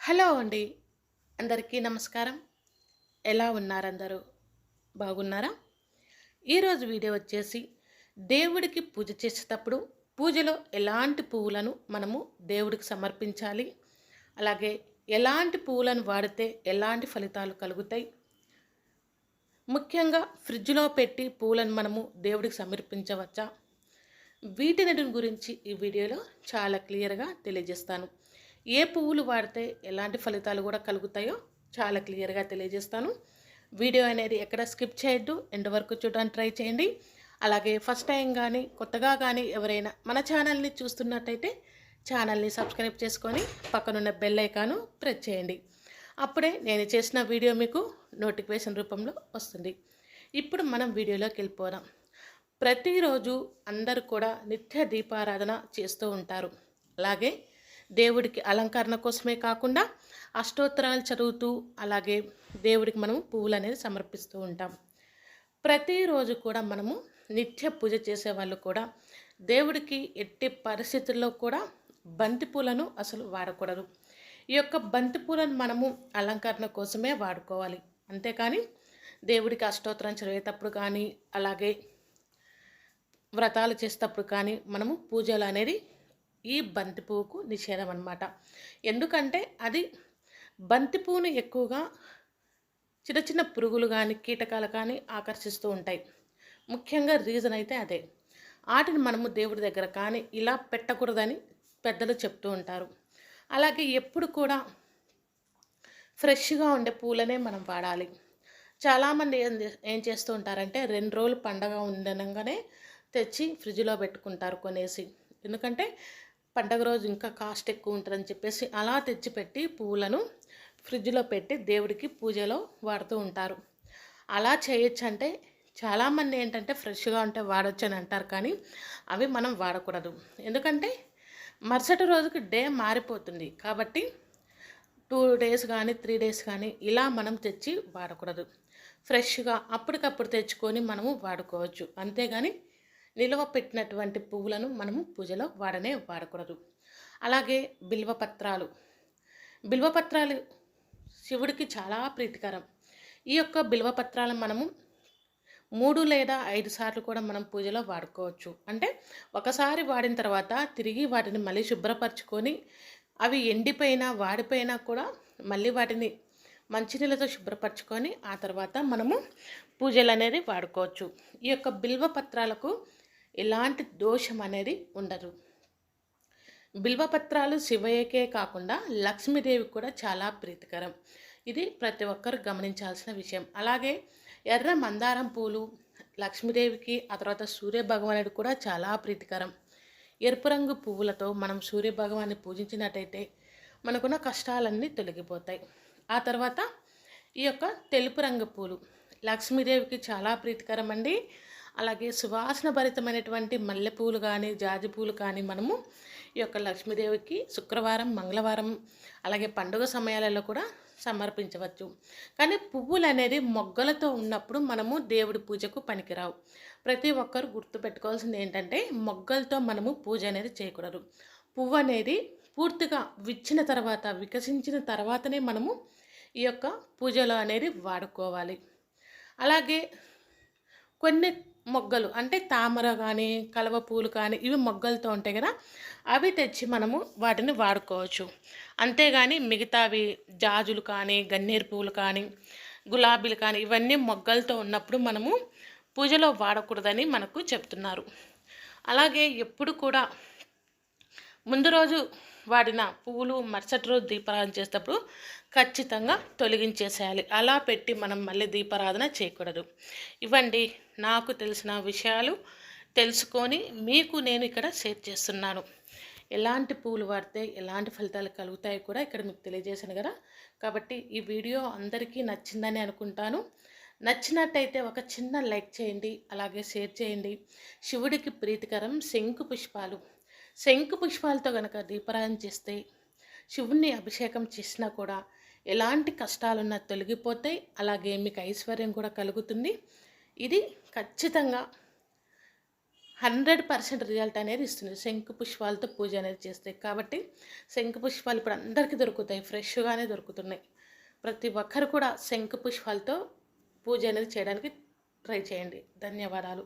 Hello అండి. అందరికీ నమస్కారం. ఎలా ఉన్నారందరూ? బాగున్నారా? ఈరోజు వీడియో వచ్చేసి దేవుడికి పూజ చేసేటప్పుడు పూజలో ఎలాంటి పువ్వులను మనము దేవుడికి సమర్పించాలి? అలాగే ఎలాంటి పువ్వులను వాడితే ఎలాంటి ఫలితాలు కలుగుతాయి? ముఖ్యంగా ఫ్రిడ్జ్లో పెట్టి పువ్వులను మనము దేవుడికి సమర్పించవచ్చా? వీటిని గురించి ఈ వీడియోలో చాలా క్లియర్గా తెలియజేస్తాను. ఏ పువ్వులు వాడితే ఎలాంటి ఫలితాలు కూడా కలుగుతాయో చాలా క్లియర్గా తెలియజేస్తాను. వీడియో అనేది ఎక్కడ స్కిప్ చేయొద్దు ఎండ్ వరకు చూడడానికి ట్రై చేయండి. అలాగే ఫస్ట్ టైం కానీ కొత్తగా కానీ ఎవరైనా మన ఛానల్ని చూస్తున్నట్టయితే ఛానల్ని సబ్స్క్రైబ్ చేసుకొని పక్కనున్న బెల్ ఐకాను ప్రెస్ చేయండి. అప్పుడే నేను చేసిన వీడియో మీకు నోటిఫికేషన్ రూపంలో వస్తుంది. ఇప్పుడు మనం వీడియోలోకి వెళ్ళిపోదాం. ప్రతిరోజు అందరూ కూడా నిత్య దీపారాధన చేస్తూ ఉంటారు. అలాగే దేవుడికి అలంకరణ కోసమే కాకుండా అష్టోత్తరాలు చదువుతూ అలాగే దేవుడికి మనము పువ్వులు అనేది సమర్పిస్తూ ఉంటాం. ప్రతిరోజు కూడా మనము నిత్య పూజ చేసే వాళ్ళు కూడా దేవుడికి ఎట్టి పరిస్థితుల్లో కూడా బంతి పూలను అసలు వాడకూడదు. ఈ యొక్క బంతి పూలను మనము అలంకరణ కోసమే వాడుకోవాలి. అంతేకాని దేవుడికి అష్టోత్తరం చదివేటప్పుడు కానీ అలాగే వ్రతాలు చేసేటప్పుడు కానీ మనము పూజలు అనేది ఈ బంతి పువ్వుకు నిషేధం అనమాట ఎందుకంటే అది బంతి పువ్వును ఎక్కువగా చిన్న చిన్న పురుగులు కానీ కీటకాలు కానీ ఆకర్షిస్తూ ఉంటాయి. ముఖ్యంగా రీజన్ అయితే అదే. వాటిని మనము దేవుడి దగ్గర కానీ ఇలా పెట్టకూడదని పెద్దలు చెప్తూ ఉంటారు. అలాగే ఎప్పుడు కూడా ఫ్రెష్గా ఉండే పూలనే మనం వాడాలి. చాలామంది ఏం ఏం చేస్తూ ఉంటారంటే రెండు రోజులు పండగ ఉండనంగానే తెచ్చి ఫ్రిడ్జ్లో పెట్టుకుంటారు కొనేసి. ఎందుకంటే పండగ రోజు ఇంకా కాస్ట్ ఎక్కువ ఉంటుందని చెప్పేసి అలా తెచ్చిపెట్టి పువ్వులను ఫ్రిడ్జ్లో పెట్టి దేవుడికి పూజలో వాడుతూ ఉంటారు. అలా చేయొచ్చు అంటే చాలామంది ఏంటంటే ఫ్రెష్గా ఉంటే వాడచ్చు అని అంటారు కానీ అవి మనం వాడకూడదు. ఎందుకంటే మరుసటి రోజుకి డే మారిపోతుంది కాబట్టి టూ డేస్ కానీ త్రీ డేస్ కానీ ఇలా మనం తెచ్చి వాడకూడదు. ఫ్రెష్గా అప్పటికప్పుడు తెచ్చుకొని మనము వాడుకోవచ్చు. అంతేగాని నిల్వ పెట్టినటువంటి పువ్వులను మనము పూజలో వాడనే వాడకూడదు. అలాగే బిల్వపత్రాలు బిల్వపత్రాలు శివుడికి చాలా ప్రీతికరం. ఈ యొక్క బిల్వపత్రాలను మనము మూడు లేదా ఐదు సార్లు కూడా మనం పూజలో వాడుకోవచ్చు. అంటే ఒకసారి వాడిన తర్వాత తిరిగి వాటిని మళ్ళీ శుభ్రపరచుకొని అవి ఎండిపోయినా వాడిపోయినా కూడా మళ్ళీ వాటిని మంచినీళ్ళతో శుభ్రపరచుకొని ఆ తర్వాత మనము పూజలు అనేది వాడుకోవచ్చు. ఈ యొక్క బిల్వ పత్రాలకు ఎలాంటి దోషం అనేది ఉండదు. బిల్వపత్రాలు శివయ్యకే కాకుండా లక్ష్మీదేవికి కూడా చాలా ప్రీతికరం. ఇది ప్రతి ఒక్కరు గమనించాల్సిన విషయం. అలాగే ఎర్ర మందారం పూలు లక్ష్మీదేవికి ఆ తర్వాత సూర్యభగవానుడు కూడా చాలా ప్రీతికరం. ఎరుపు రంగు పువ్వులతో మనం సూర్యభగవాన్ని పూజించినట్టయితే మనకున్న కష్టాలన్నీ తొలగిపోతాయి. ఆ తర్వాత ఈ యొక్క తెలుపు రంగు పూలు. లక్ష్మీదేవికి చాలా ప్రీతికరం అండి అలాగే సువాసన భరితమైనటువంటి మల్లెపూలు కానీ జాజి పూలు కానీ మనము ఈ యొక్క లక్ష్మీదేవికి శుక్రవారం మంగళవారం అలాగే పండుగ సమయాలలో కూడా సమర్పించవచ్చు. కానీ పువ్వులు అనేది మొగ్గలతో ఉన్నప్పుడు మనము దేవుడి పూజకు పనికిరావు. ప్రతి ఒక్కరు గుర్తుపెట్టుకోవాల్సింది ఏంటంటే మొగ్గలతో మనము పూజ అనేది చేయకూడదు. పువ్వు అనేది పూర్తిగా విచ్చిన తర్వాత వికసించిన తర్వాతనే మనము ఈ యొక్క పూజలో అనేది వాడుకోవాలి. అలాగే కొన్ని మొగ్గలు అంటే తామర కానీ కలవ పూలు కానీ ఇవి మొగ్గలతో ఉంటాయి కదా అవి తెచ్చి మనము వాటిని వాడుకోవచ్చు. అంతేగాని మిగతావి జాజులు కానీ గన్నేరు పూలు కానీ గులాబీలు కానీ ఇవన్నీ మొగ్గలతో ఉన్నప్పుడు మనము పూజలో వాడకూడదని మనకు చెప్తున్నారు. అలాగే ఎప్పుడు కూడా ముందు రోజు వాడిన పువ్వులు మరుసటి రోజు దీపారాధన చేసేటప్పుడు ఖచ్చితంగా తొలగించేసేయాలి. అలా పెట్టి మనం మళ్ళీ దీపారాధన చేయకూడదు. ఇవ్వండి నాకు తెలిసిన విషయాలు తెలుసుకొని మీకు నేను ఇక్కడ షేర్ చేస్తున్నాను. ఎలాంటి పువ్వులు వాడితే ఎలాంటి ఫలితాలు కలుగుతాయో కూడా ఇక్కడ మీకు తెలియజేశాను కదా. కాబట్టి ఈ వీడియో అందరికీ నచ్చిందని అనుకుంటాను. నచ్చినట్టయితే ఒక చిన్న లైక్ చేయండి అలాగే షేర్ చేయండి. శివుడికి ప్రీతికరం శంకు పుష్పాలు. శంకు పుష్పాలతో కనుక దీపారాయణ చేస్తే శివుణ్ణి అభిషేకం చేసినా కూడా ఎలాంటి కష్టాలున్నా తొలగిపోతాయి. అలాగే మీకు ఐశ్వర్యం కూడా కలుగుతుంది. ఇది ఖచ్చితంగా హండ్రెడ్ పర్సెంట్ రిజల్ట్ అనేది ఇస్తుంది. శంకు పుష్పాలతో పూజ అనేది చేస్తాయి కాబట్టి శంకు పుష్పాలు ఇప్పుడు అందరికీ దొరుకుతాయి. ఫ్రెష్గానే దొరుకుతున్నాయి. ప్రతి ఒక్కరు కూడా శంకు పుష్పాలతో పూజ అనేది చేయడానికి ట్రై చేయండి. ధన్యవాదాలు.